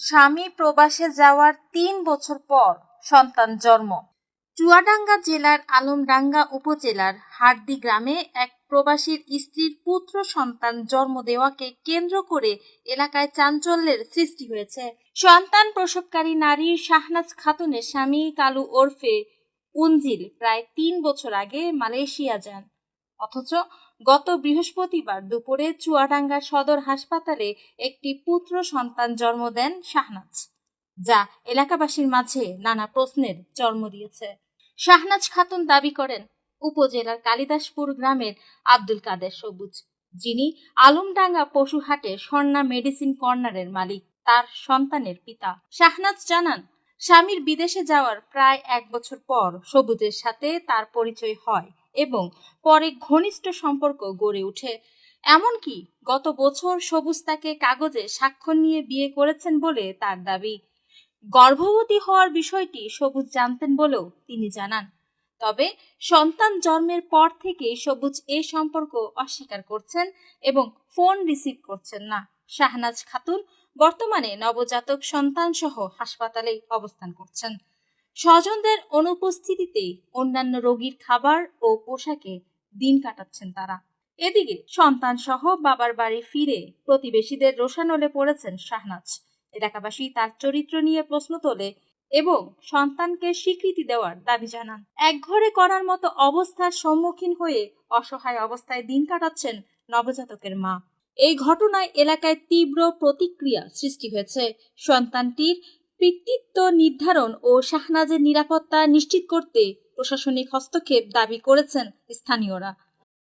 স্বামী প্রবাসে যাওয়ার তিন বছর পর সন্তান জন্ম। চুয়াডাঙ্গা জেলার আলমডাঙ্গা উপজেলার হার্দি গ্রামে এক প্রবাসীর স্ত্রীর পুত্র সন্তান জন্ম দেওয়াকে কেন্দ্র করে এলাকায় চাঞ্চল্যের সৃষ্টি হয়েছে। সন্তান প্রসবকারী নারী শাহনাজ খাতুনের স্বামী কালু ওরফে উনজিল প্রায় তিন বছর আগে মালয়েশিয়া যান। অথচ গত বৃহস্পতিবার দুপুরে চুয়াডাঙ্গা সদর হাসপাতালে একটি পুত্র সন্তান জন্ম দেন শাহনাজ, যা এলাকাবাসীর মাঝে নানা প্রশ্নের জন্ম দিয়েছে। শাহনাজ খাতুন দাবি করেন, উপজেলার কালিদাসপুর গ্রামের আব্দুল কাদের সবুজ, যিনি আলমডাঙ্গা পশুহাটে স্বর্ণা মেডিসিন কর্নারের মালিক, তার সন্তানের পিতা। শাহনাজ জানান, স্বামীর বিদেশে যাওয়ার প্রায় এক বছর পর সবুজের সাথে তার পরিচয় হয়। এবং পরে ঘনিষ্ঠ সম্পর্ক গড়ে ওঠে। এমনকি গত বছর সবুজ তাকে কাগজে স্বাক্ষর নিয়ে বিয়ে করেছেন বলে তার দাবি। গর্ভবতী হওয়ার বিষয়টি সবুজ জানতেন বলেও তিনি জানান। তবে সন্তান জন্মের পর থেকেই সবুজ এ সম্পর্ক অস্বীকার করছেন এবং ফোন রিসিভ করছেন না। শাহনাজ খাতুন বর্তমানে নবজাতক সন্তান সহ হাসপাতালে অবস্থান করছেন। স্বজনদের অনুপস্থিতিতে অন্যান্য রোগীর খাবার ও পোশাকে দিন কাটাচ্ছেন তারা। এদিকে সন্তান সহ বাবার বাড়ি ফিরে প্রতিবেশীদের রোষানলে পড়েছেন শাহনাজ। এলাকাবাসী তার চরিত্র নিয়ে প্রশ্ন তোলে এবং সন্তানকে স্বীকৃতি দেওয়ার দাবি জানান। একঘরে করার মতো অবস্থার সম্মুখীন হয়ে অসহায় অবস্থায় দিন কাটাচ্ছেন নবজাতকের মা। এই ঘটনায় এলাকায় তীব্র প্রতিক্রিয়া সৃষ্টি হয়েছে। সন্তানটির পিতৃত্ব নির্ধারণ ও শাহনাজের নিরাপত্তা নিশ্চিত করতে প্রশাসনিক হস্তক্ষেপ দাবি করেছেন স্থানীয়রা।